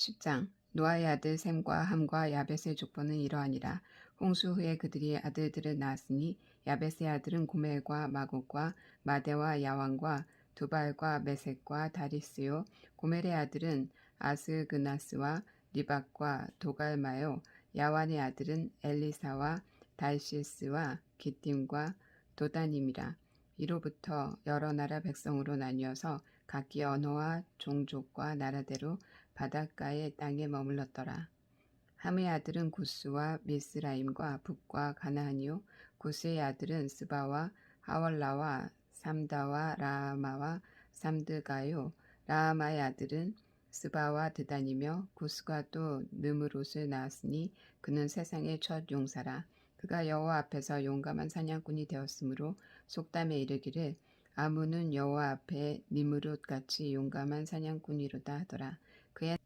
10장 노아의 아들 셈과 함과 야벳의 족보는 이러하니라. 홍수 후에 그들이 아들들을 낳았으니 야벳의 아들은 고멜과 마곡과 마대와 야왕과 두발과 메색과 다리스요. 고멜의 아들은 아스그나스와 리박과 도갈마요. 야완의 아들은 엘리사와 달시스와 기띔과 도다님이라. 이로부터 여러 나라 백성으로 나뉘어서 각기 언어와 종족과 나라대로 바닷가의 땅에 머물렀더라. 함의 아들은 구스와 미스라임과 북과 가나안이요. 구스의 아들은 스바와 하월라와 삼다와 라마와 삼드가요. 라마의 아들은 스바와 드단이며 구스가 또 느무롯을 낳았으니 그는 세상의 첫 용사라. 그가 여호와 앞에서 용감한 사냥꾼이 되었으므로 속담에 이르기를 아무는 여호와 앞에 니무롯 같이 용감한 사냥꾼이로다 하더라 그의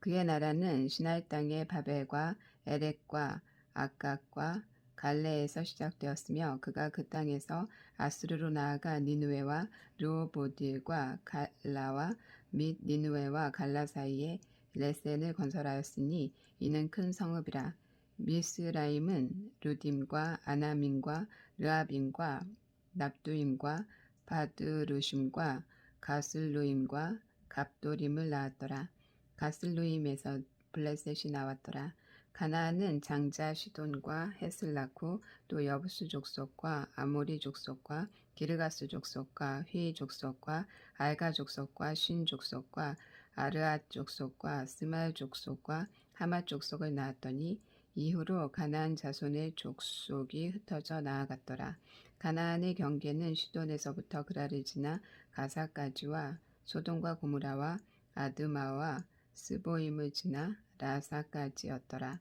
그의 나라는 시나이 땅의 바벨과 에렉과 아각과 갈레에서 시작되었으며 그가 그 땅에서 아스르로 나아가 니누에와 르오보딜과 갈라와 및 니누에와 갈라 사이에 레센을 건설하였으니 이는 큰 성읍이라 미스라임은 루딤과 아나민과 르아빈과 납두임과 바드루심과 가슬루임과 갑도림을 낳았더라. 가슬루임에서 블레셋이 나왔더라. 가나안은 장자 시돈과 낳고 또 여부스 족속과 아모리 족속과 기르가스 족속과 휘 족속과 알가 족속과 신 족속과 아르앗 족속과 스말 족속과 하마 족속을 낳았더니 이후로 가나안 자손의 족속이 흩어져 나아갔더라. 가나안의 경계는 시돈에서부터 그라를 지나 가사까지와 소돔과 고무라와 아드마와 스보임을 지나 라사까지였더라.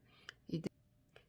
이들,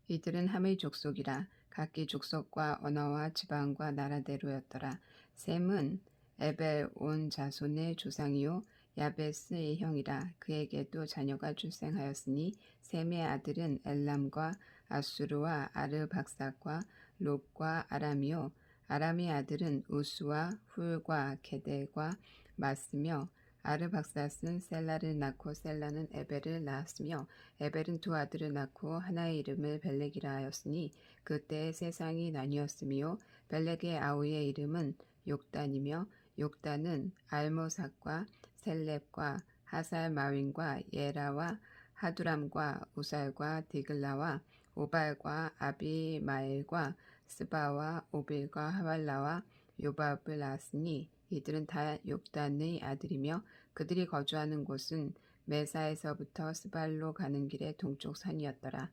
이들은 함의 족속이라 각기 족속과 언어와 지방과 나라대로였더라. 셈은 에벨 온 자손의 조상이요 야베스의 형이라 그에게도 자녀가 출생하였으니 셈의 아들은 엘람과 아수르와 아르박삭과 롯과 아람이요 아람의 아들은 우스와 훌과 게델과 마스며 아르박사스는 셀라를 낳고 셀라는 에벨을 낳았으며 에벨은 두 아들을 낳고 하나의 이름을 벨렉이라 하였으니 그때 세상이 나뉘었으며 벨렉의 아우의 이름은 욕단이며 욕단은 알모삭과 셀렙과 하살 마윈과 예라와 하두람과 우살과 디글라와 오발과 아비마엘과 스바와 오빌과 하발라와 요밥을 낳았으니 이들은 다 욕단의 아들이며 그들이 거주하는 곳은 메사에서부터 스발로 가는 길의 동쪽 산이었더라.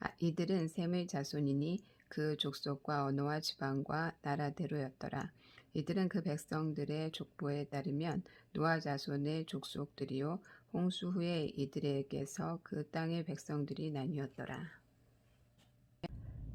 아, 이들은 셈의 자손이니 그 족속과 언어와 지방과 나라대로였더라. 이들은 그 백성들의 족보에 따르면 노아 자손의 족속들이요 홍수 후에 이들에게서 그 땅의 백성들이 나뉘었더라.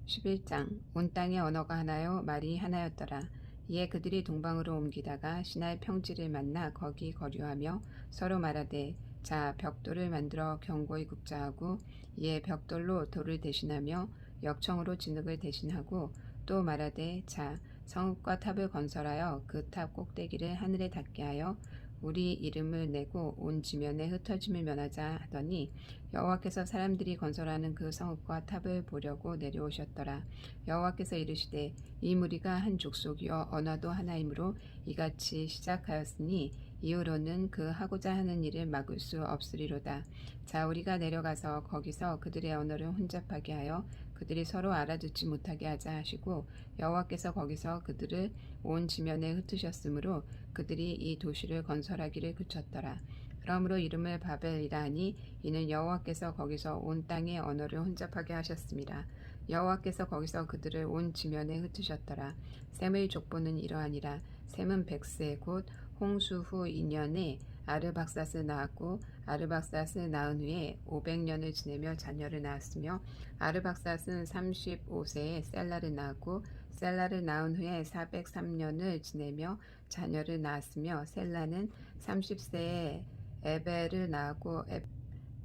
11장 온 땅의 언어가 하나요 말이 하나였더라. 이에 그들이 동방으로 옮기다가 신할 평지를 만나 거기 거류하며 서로 말하되 자 벽돌을 만들어 경고히 굽자하고 이에 벽돌로 돌을 대신하며 역청으로 진흙을 대신하고 또 말하되 자 성읍과 탑을 건설하여 그 탑 꼭대기를 하늘에 닿게 하여 우리 이름을 내고 온 지면에 흩어짐을 면하자 하더니 여호와께서 사람들이 건설하는 그 성읍과 탑을 보려고 내려오셨더라. 여호와께서 이르시되 이 무리가 한 족속이요 언어도 하나이므로 이같이 시작하였으니 이후로는 그 하고자 하는 일을 막을 수 없으리로다. 자 우리가 내려가서 거기서 그들의 언어를 혼잡하게 하여 그들이 서로 알아듣지 못하게 하자 하시고 여호와께서 거기서 그들을 온 지면에 흩으셨으므로 그들이 이 도시를 건설하기를 그쳤더라. 그러므로 이름을 바벨이라 하니 이는 여호와께서 거기서 온 땅의 언어를 혼잡하게 하셨습니다. 여호와께서 거기서 그들을 온 지면에 흩으셨더라. 셈의 족보는 이러하니라. 셈은 백세 곧 홍수 후 2년에 아르박사스를 낳았고 아르박사스를 낳은 후에 500년을 지내며 자녀를 낳았으며 아르박사스는 35세에 셀라를 낳았고 셀라를 낳은 후에 403년을 지내며 자녀를 낳았으며 셀라는 30세에 에벨을 낳았고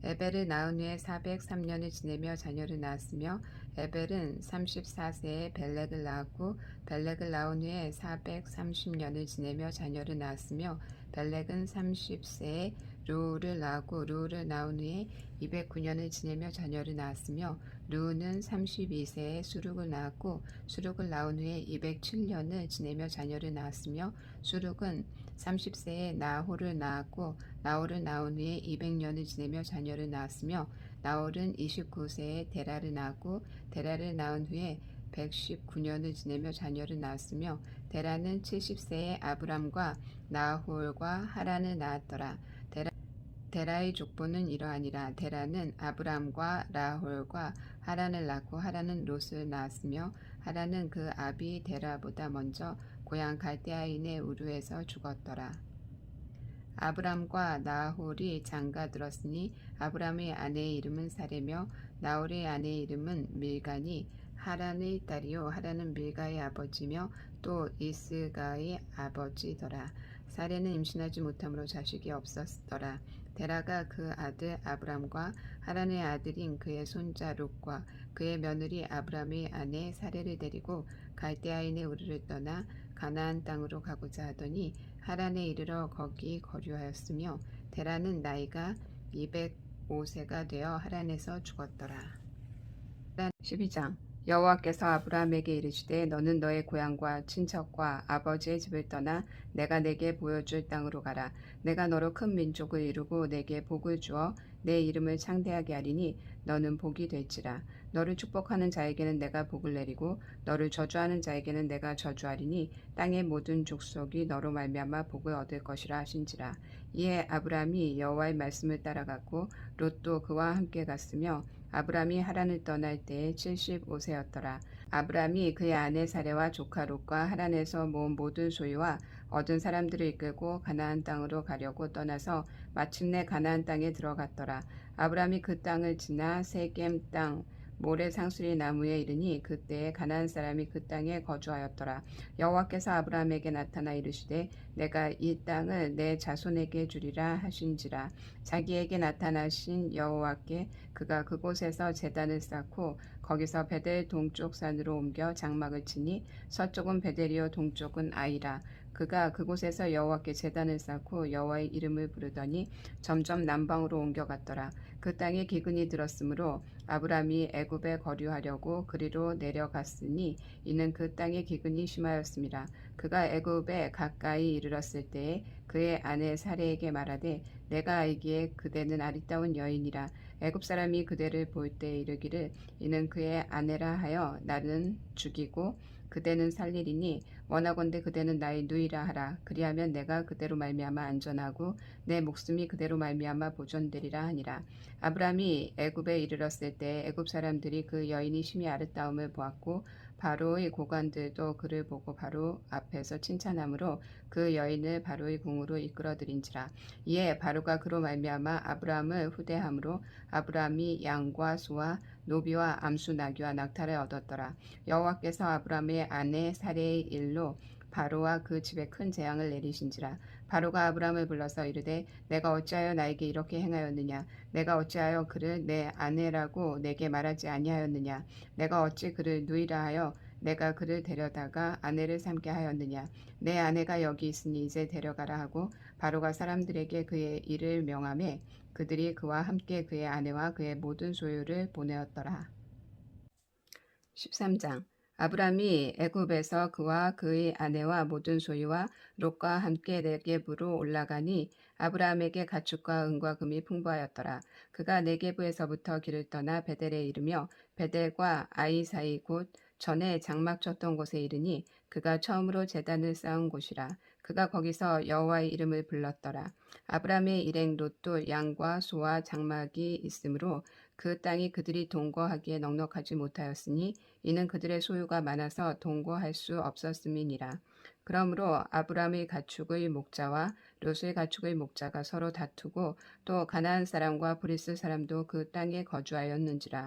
에벨을 낳은 후에 403년을 지내며 자녀를 낳았으며 에벨은 34세에 벨렉을 낳았고 벨렉을 낳은 후에 430년을 지내며 자녀를 낳았으며 벨렉은 30세에 루를 낳았고 루를 낳은 후에 209년을 지내며 자녀를 낳았으며 루는 32세에 수룩을 낳았고 수룩을 낳은 후에 207년을 지내며 자녀를 낳았으며 수룩은 30세에 나홀을 낳았고 나홀을 낳은 후에 200년을 지내며 자녀를 낳았으며 나홀은 29세에 데라를 낳았고 데라를 낳은 후에 119년을 지내며 자녀를 낳았으며 데라는 70세에 아브람과 나홀과 하란을 낳았더라. 데라, 데라의 족보는 이러하니라. 데라는 아브람과 라홀과 하란을 낳고 하란은 롯을 낳았으며 하란은 그 아비 데라보다 먼저 고향 갈대아인의 우르에서 죽었더라. 아브람과 나홀이 장가 들었으니 아브람의 아내의 이름은 사레며 나홀의 아내의 이름은 밀가니 하란의 딸이요 하란은 밀가의 아버지며 또 이스가의 아버지더라. 사레는 임신하지 못함으로 자식이 없었더라. 데라가 그 아들 아브람과 하란의 아들인 그의 손자 롯과 그의 며느리 아브람의 아내 사레를 데리고 갈대아인의 우르를 떠나 가나안 땅으로 가고자 하더니 하란에 이르러 거기 거류하였으며 데라는 나이가 205세가 되어 하란에서 죽었더라. 12장 여호와께서 아브라함에게 이르시되 너는 너의 고향과 친척과 아버지의 집을 떠나 내가 내게 보여줄 땅으로 가라. 내가 너로 큰 민족을 이루고 내게 복을 주어 내 이름을 창대하게 하리니 너는 복이 될지라. 너를 축복하는 자에게는 내가 복을 내리고 너를 저주하는 자에게는 내가 저주하리니 땅의 모든 족속이 너로 말미암아 복을 얻을 것이라 하신지라. 이에 아브라함이 여호와의 말씀을 따라갔고 롯도 그와 함께 갔으며 아브람이 하란을 떠날 때에 75세였더라. 아브람이 그의 아내 사레와 조카 롯과 하란에서 모은 모든 소유와 얻은 사람들을 이끌고 가나안 땅으로 가려고 떠나서 마침내 가나안 땅에 들어갔더라. 아브람이 그 땅을 지나 세겜 땅 모래 상수리 나무에 이르니 그때에 가나안 사람이 그 땅에 거주하였더라. 여호와께서 아브라함에게 나타나 이르시되 내가 이 땅을 내 자손에게 주리라 하신지라. 자기에게 나타나신 여호와께 그가 그곳에서 제단을 쌓고 거기서 베델 동쪽 산으로 옮겨 장막을 치니 서쪽은 베델이요 동쪽은 아이라. 그가 그곳에서 여호와께 제단을 쌓고 여호와의 이름을 부르더니 점점 남방으로 옮겨갔더라. 그 땅에 기근이 들었으므로 아브람이 애굽에 거류하려고 그리로 내려갔으니 이는 그 땅에 기근이 심하였습니다. 그가 애굽에 가까이 이르렀을 때에 그의 아내 사레에게 말하되 내가 알기에 그대는 아리따운 여인이라 애굽 사람이 그대를 볼 때 이르기를 이는 그의 아내라 하여 나는 죽이고 그대는 살리리니 원하건대 그대는 나의 누이라 하라. 그리하면 내가 그대로 말미암아 안전하고 내 목숨이 그대로 말미암아 보존되리라 하니라. 아브람이 애굽에 이르렀을 때 애굽 사람들이 그 여인이 심히 아름다움을 보았고 바로의 고관들도 그를 보고 바로 앞에서 칭찬하므로 그 여인을 바로의 궁으로 이끌어들인지라. 이에 바로가 그로 말미암아 아브람을 후대함으로 아브람이 양과 소와 노비와 암수 나귀와 낙타를 얻었더라. 여호와께서 아브람의 아내 사레의 일로 바로와 그 집에 큰 재앙을 내리신지라. 바로가 아브람을 불러서 이르되 내가 어찌하여 나에게 이렇게 행하였느냐? 내가 어찌하여 그를 내 아내라고 내게 말하지 아니하였느냐? 내가 어찌 그를 누이라 하여 내가 그를 데려다가 아내를 삼게 하였느냐? 내 아내가 여기 있으니 이제 데려가라 하고 바로가 사람들에게 그의 일을 명함에 그들이 그와 함께 그의 아내와 그의 모든 소유를 보내었더라. 13장. 아브람이 애굽에서 그와 그의 아내와 모든 소유와 롯과 함께 네게부로 올라가니 아브라함에게 가축과 은과 금이 풍부하였더라. 그가 네게부에서부터 길을 떠나 베델에 이르며 베델과 아이 사이 곧 전에 장막 쳤던 곳에 이르니 그가 처음으로 제단을 쌓은 곳이라. 그가 거기서 여호와의 이름을 불렀더라. 아브라함의 일행 롯도 양과 소와 장막이 있으므로 그 땅이 그들이 동거하기에 넉넉하지 못하였으니 이는 그들의 소유가 많아서 동거할 수 없었음이니라. 그러므로 아브람의 가축의 목자와 롯의 가축의 목자가 서로 다투고 또 가나안 사람과 브리스 사람도 그 땅에 거주하였는지라.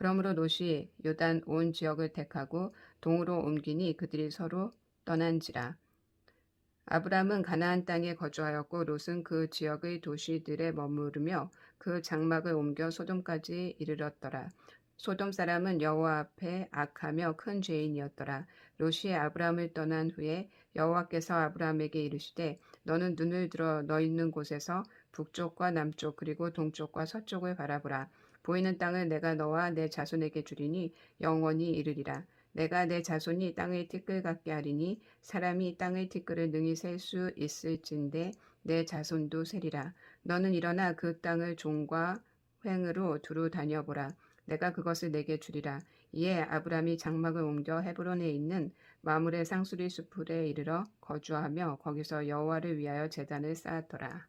그러므로 롯이 요단 온 지역을 택하고 동으로 옮기니 그들이 서로 떠난지라. 아브람은 가나안 땅에 거주하였고 롯은 그 지역의 도시들에 머무르며 그 장막을 옮겨 소돔까지 이르렀더라. 소돔 사람은 여호와 앞에 악하며 큰 죄인이었더라. 롯이 아브람을 떠난 후에 여호와께서 아브람에게 이르시되 너는 눈을 들어 너 있는 곳에서 북쪽과 남쪽 그리고 동쪽과 서쪽을 바라보라. 보이는 땅을 내가 너와 내 자손에게 주리니 영원히 이르리라. 내가 내 자손이 땅의 티끌 같게 하리니 사람이 땅의 티끌을 능히 셀 수 있을진데 내 자손도 세리라. 너는 일어나 그 땅을 종과 횡으로 두루 다녀보라. 내가 그것을 내게 주리라. 이에 아브람이 장막을 옮겨 헤브론에 있는 마물의 상수리 수풀에 이르러 거주하며 거기서 여호와를 위하여 제단을 쌓았더라.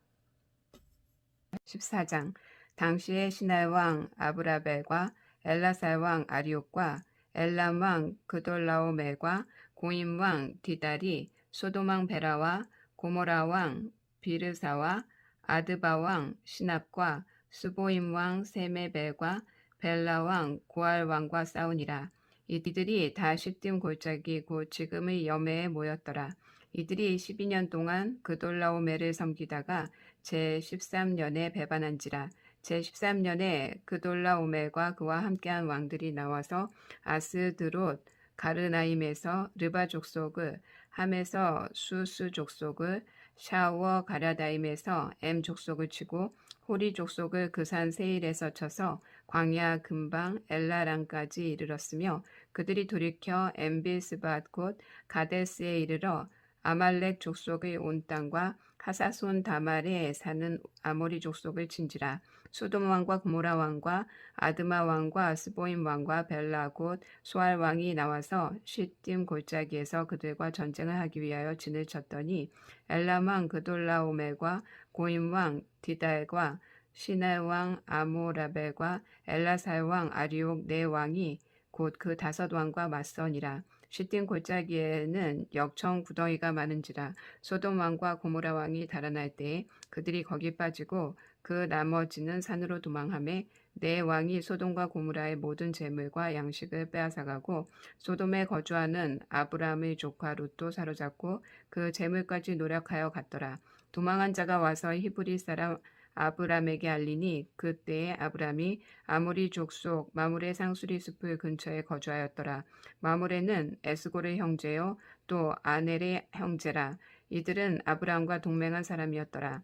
14장 당시에 신할 왕 아브라벨과 엘라살 왕 아리옥과 엘람 왕 그돌라오멜과 고임 왕 디달이 소돔 왕 베라와 고모라 왕 비르사와 아드바 왕 시납과 수보임 왕 세메벨과 벨라 왕 고알 왕과 싸우니라. 이들이 다 시딤 골짜기 곧 지금의 여매에 모였더라. 이들이 12년 동안 그돌라오멜을 섬기다가 제 13년에 배반한지라. 제13년에 그돌라오멜과 그와 함께한 왕들이 나와서 아스드롯 가르나임에서 르바 족속을 함에서 수수 족속을 샤워 가랴다임에서 엠 족속을 치고 호리 족속을 그산 세일에서 쳐서 광야 근방 엘라랑까지 이르렀으며 그들이 돌이켜 엠빌스밭 곧 가데스에 이르러 아말렉 족속의 온 땅과 하사손 다말에 사는 아모리 족속을 친지라 소돔 왕과 고모라 왕과 아드마 왕과 스보임 왕과 벨라 곧 소알 왕이 나와서 시딤 골짜기에서 그들과 전쟁을 하기 위하여 진을 쳤더니 엘람 왕 그돌라오멜과 고임 왕 디달과 시날 왕 아모라벨과 엘라살 왕 아리옥 네 왕이 곧 그 다섯 왕과 맞서니라. 시딤 골짜기에는 역청 구덩이가 많은지라 소돔 왕과 고모라 왕이 달아날 때에 그들이 거기 빠지고 그 나머지는 산으로 도망하매 네 왕이 소돔과 고모라의 모든 재물과 양식을 빼앗아가고 소돔에 거주하는 아브람의 조카 롯도 사로잡고 그 재물까지 노력하여 갔더라. 도망한 자가 와서 히브리 사람 아브람에게 알리니 그때에 아브람이 아모리 족속 마물의 상수리 숲을 근처에 거주하였더라. 마물에는 에스골의 형제요 또 아넬의 형제라. 이들은 아브람과 동맹한 사람이었더라.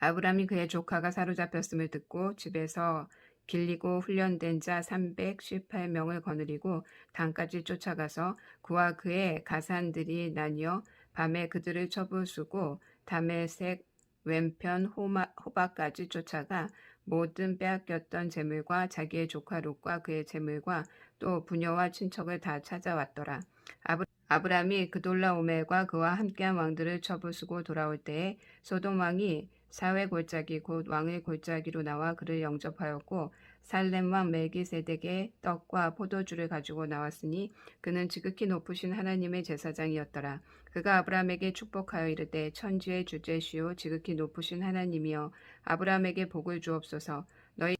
아브람이 그의 조카가 사로잡혔음을 듣고 집에서 길리고 훈련된 자 318명을 거느리고 단까지 쫓아가서 그와 그의 가산들이 나뉘어 밤에 그들을 쳐부수고 담에색 왼편 호마, 호박까지 쫓아가 모든 빼앗겼던 재물과 자기의 조카 롯과 그의 재물과 또 부녀와 친척을 다 찾아왔더라. 아브, 아브람이 그돌라 오멜과 그와 함께한 왕들을 쳐부수고 돌아올 때에 소돔 왕이 사회 골짜기 곧 왕의 골짜기로 나와 그를 영접하였고 살렘 왕 멜기세덱의 떡과 포도주를 가지고 나왔으니 그는 지극히 높으신 하나님의 제사장이었더라. 그가 아브라함에게 축복하여 이르되 천지의 주제시오 지극히 높으신 하나님이여 아브라함에게 복을 주옵소서 너희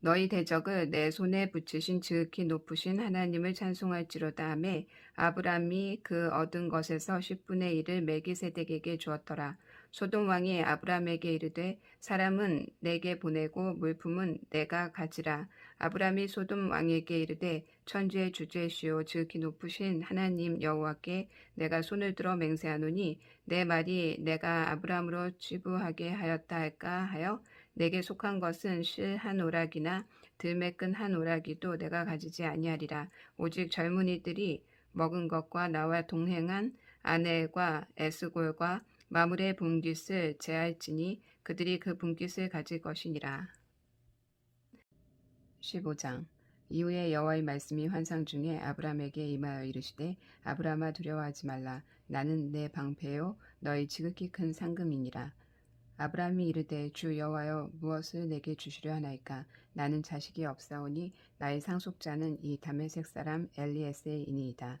너희 대적을 내 손에 붙이신 지극히 높으신 하나님을 찬송할지로다 하매 아브람이 그 얻은 것에서 10분의 1을 멜기세덱에게 주었더라. 소돔 왕이 아브람에게 이르되 사람은 내게 보내고 물품은 내가 가지라. 아브람이 소돔 왕에게 이르되 천지의 주제시오 지극히 높으신 하나님 여호와께 내가 손을 들어 맹세하노니 내 말이 내가 아브람으로 치부하게 하였다 할까 하여 내게 속한 것은 실 한 오락이나 들매 끈한 오락이도 내가 가지지 아니하리라. 오직 젊은이들이 먹은 것과 나와 동행한 아넬과 에스골과 마물의 분깃을 제할지니 그들이 그 분깃을 가질 것이니라. 15장. 이후에 여호와의 말씀이 환상 중에 아브람에게 임하여 이르시되 아브람아 두려워하지 말라. 나는 내 방패요 너희 지극히 큰 상금이니라. 아브람이 이르되 주 여호와여 무엇을 내게 주시려 하나이까? 나는 자식이 없사오니 나의 상속자는 이 다메색 사람 엘리에스이니이다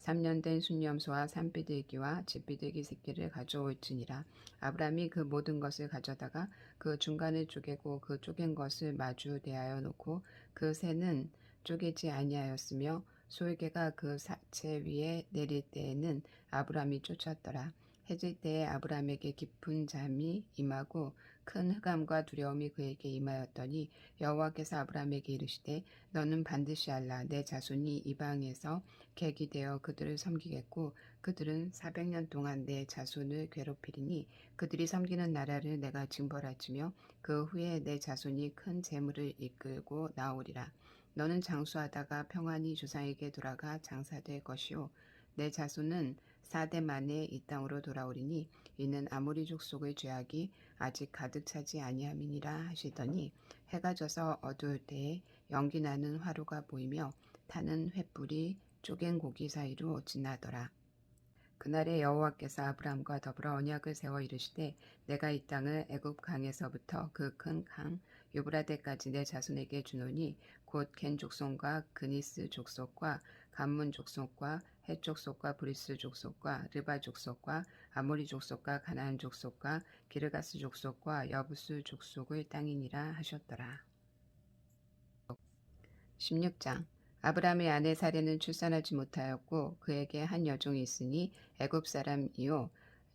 3년 된 순염소와 산비둘기와 집비둘기 새끼를 가져올지니라. 아브라함이 그 모든 것을 가져다가 그 중간을 쪼개고 그 쪼갠 것을 마주 대하여 놓고 그 새는 쪼개지 아니하였으며 솔개가 그 사체 위에 내릴 때에는 아브라함이 쫓았더라 해질 때에 아브라함에게 깊은 잠이 임하고 큰 흑암과 두려움이 그에게 임하였더니 여호와께서 아브라함에게 이르시되 너는 반드시 알라. 내 자손이 이방에서 객이 되어 그들을 섬기겠고 그들은 400년 동안 내 자손을 괴롭히리니 그들이 섬기는 나라를 내가 징벌할지며 그 후에 내 자손이 큰 재물을 이끌고 나오리라. 너는 장수하다가 평안히 조상에게 돌아가 장사될 것이요. 내 자손은 사대 만에 이 땅으로 돌아오리니 이는 아모리 족속의 죄악이 아직 가득 차지 아니함이니라 하시더니 해가 져서 어두울 때에 연기 나는 화로가 보이며 타는 횃불이 쪼갠 고기 사이로 지나더라. 그날에 여호와께서 아브라함과 더불어 언약을 세워 이르시되 내가 이 땅을 애굽 강에서부터 그 큰 강 유브라데까지 내 자손에게 주노니 곧 겐 족속과 그니스 족속과 간문 족속과 헷 족속과 브리스 족속과 르바 족속과 아모리 족속과 가나안 족속과 기르가스 족속과 여부스 족속의 땅이니라 하셨더라. 16장. 아브라함의 아내 사례는 출산하지 못하였고 그에게 한 여종이 있으니 애굽 사람이요.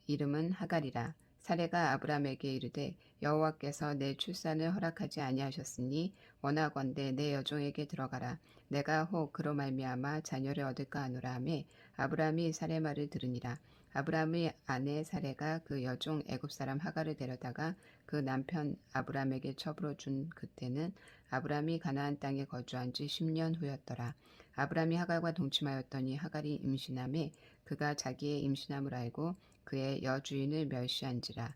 이름은 하갈이라. 사례가 아브라함에게 이르되 여호와께서 내 출산을 허락하지 아니하셨으니 원하건대 내 여종에게 들어가라 내가 혹 그로 말미암아 자녀를 얻을까 하노라 하매 아브라함이 사례 말을 들으니라 아브라함의 아내 사례가 그 여종 애굽 사람 하갈을 데려다가 그 남편 아브라함에게 첩으로 준 그때는 아브라함이 가나안 땅에 거주한 지 10년 후였더라. 아브라함이 하갈과 동침하였더니 하갈이 임신함에 그가 자기의 임신함을 알고 그의 여주인을 멸시한지라.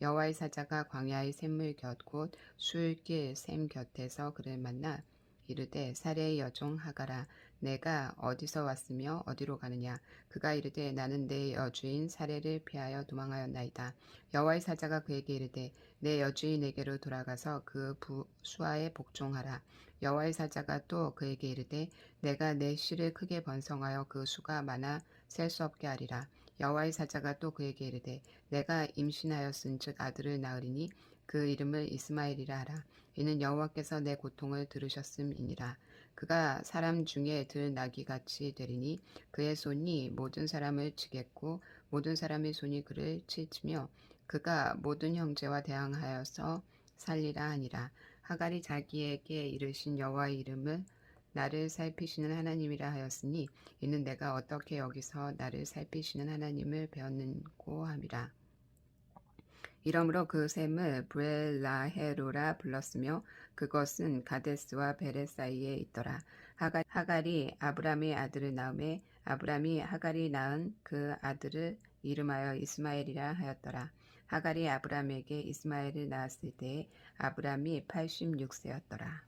여호와의 사자가 광야의 샘물 곁곧 술길 샘 곁에서 그를 만나 이르되 사례의 여종 하가라 내가 어디서 왔으며 어디로 가느냐? 그가 이르되 나는 내 여주인 사례를 피하여 도망하였나이다. 여호와의 사자가 그에게 이르되 내 여주인에게로 돌아가서 그 부, 수하에 복종하라. 여호와의 사자가 또 그에게 이르되 내가 내 씨를 크게 번성하여 그 수가 많아 셀 수 없게 하리라 여호와의 사자가 또 그에게 이르되 내가 임신하였은즉 아들을 낳으리니 그 이름을 이스마엘이라 하라. 이는 여호와께서 내 고통을 들으셨음이니라. 그가 사람 중에 들 나귀 같이 되리니 그의 손이 모든 사람을 치겠고 모든 사람의 손이 그를 칠치며 그가 모든 형제와 대항하여서 살리라 하니라. 하갈이 자기에게 이르신 여호와의 이름을 나를 살피시는 하나님이라 하였으니 이는 내가 어떻게 여기서 나를 살피시는 하나님을 배웠는고 함이라. 이러므로 그 샘을 브엘라헤로라 불렀으며 그것은 가데스와 베레 사이에 있더라. 하갈, 하갈이 아브람의 아들을 낳음에 아브람이 하갈이 낳은 그 아들을 이름하여 이스마엘이라 하였더라. 하갈이 아브람에게 이스마엘을 낳았을 때에 아브람이 86세였더라.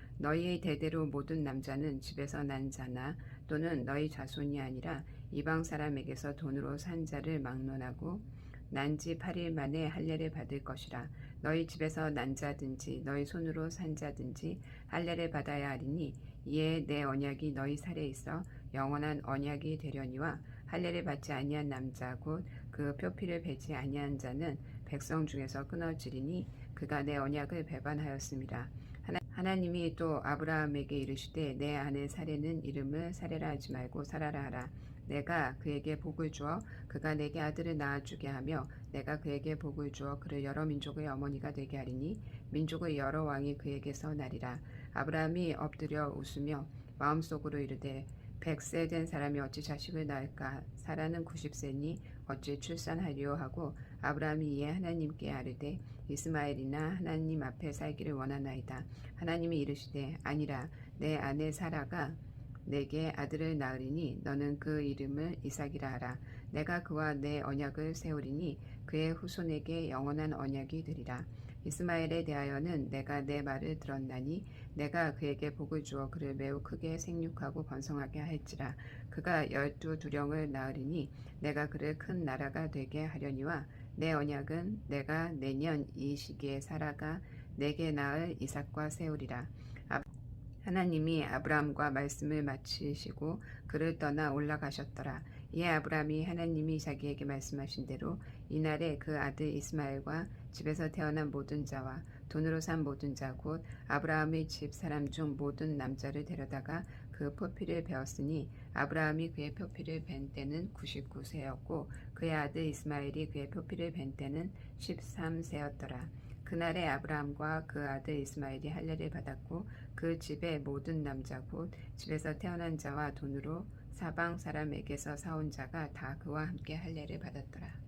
너희의 대대로 모든 남자는 집에서 난 자나 또는 너희 자손이 아니라 이방 사람에게서 돈으로 산 자를 막론하고 난 지 8일 만에 할례를 받을 것이라. 너희 집에서 난 자든지 너희 손으로 산 자든지 할례를 받아야 하리니 이에 내 언약이 너희 살에 있어 영원한 언약이 되려니와 할례를 받지 아니한 남자 곧 그 표피를 베지 아니한 자는 백성 중에서 끊어지리니 그가 내 언약을 배반하였습니다. 하나, 하나님이 또 아브라함에게 이르시되 내 아내 사례는 이름을 사례라 하지 말고 사라라 하라. 내가 그에게 복을 주어 그가 내게 아들을 낳아주게 하며 내가 그에게 복을 주어 그를 여러 민족의 어머니가 되게 하리니 민족의 여러 왕이 그에게서 나리라. 아브라함이 엎드려 웃으며 마음속으로 이르되 백세 된 사람이 어찌 자식을 낳을까? 사라는 90세니 어찌 출산하리요 하고 아브라함이 이에 하나님께 아르되 이스마엘이나 하나님 앞에 살기를 원하나이다. 하나님이 이르시되 아니라 내 아내 사라가 내게 아들을 낳으리니 너는 그 이름을 이삭이라 하라. 내가 그와 내 언약을 세우리니 그의 후손에게 영원한 언약이 되리라. 이스마엘에 대하여는 내가 내 말을 들었나니 내가 그에게 복을 주어 그를 매우 크게 생육하고 번성하게 할지라 그가 열두 두령을 낳으리니 내가 그를 큰 나라가 되게 하려니와 내 언약은 내가 내년 이 시기에 사라가 내게 낳을 이삭과 세우리라 하나님이 아브라함과 말씀을 마치시고 그를 떠나 올라가셨더라. 이에 아브라함이 하나님이 자기에게 말씀하신 대로 이날에 그 아들 이스마엘과 집에서 태어난 모든 자와 돈으로 산 모든 자 곧 아브라함의 집 사람 중 모든 남자를 데려다가 그 표피를 베었으니 아브라함이 그의 표피를 벤 때는 99세였고 그의 아들 이스마엘이 그의 표피를 벤 때는 13세였더라. 그날에 아브라함과 그 아들 이스마엘이 할례를 받았고 그 집의 모든 남자 곧 집에서 태어난 자와 돈으로 사방 사람에게서 사온 자가 다 그와 함께 할례를 받았더라.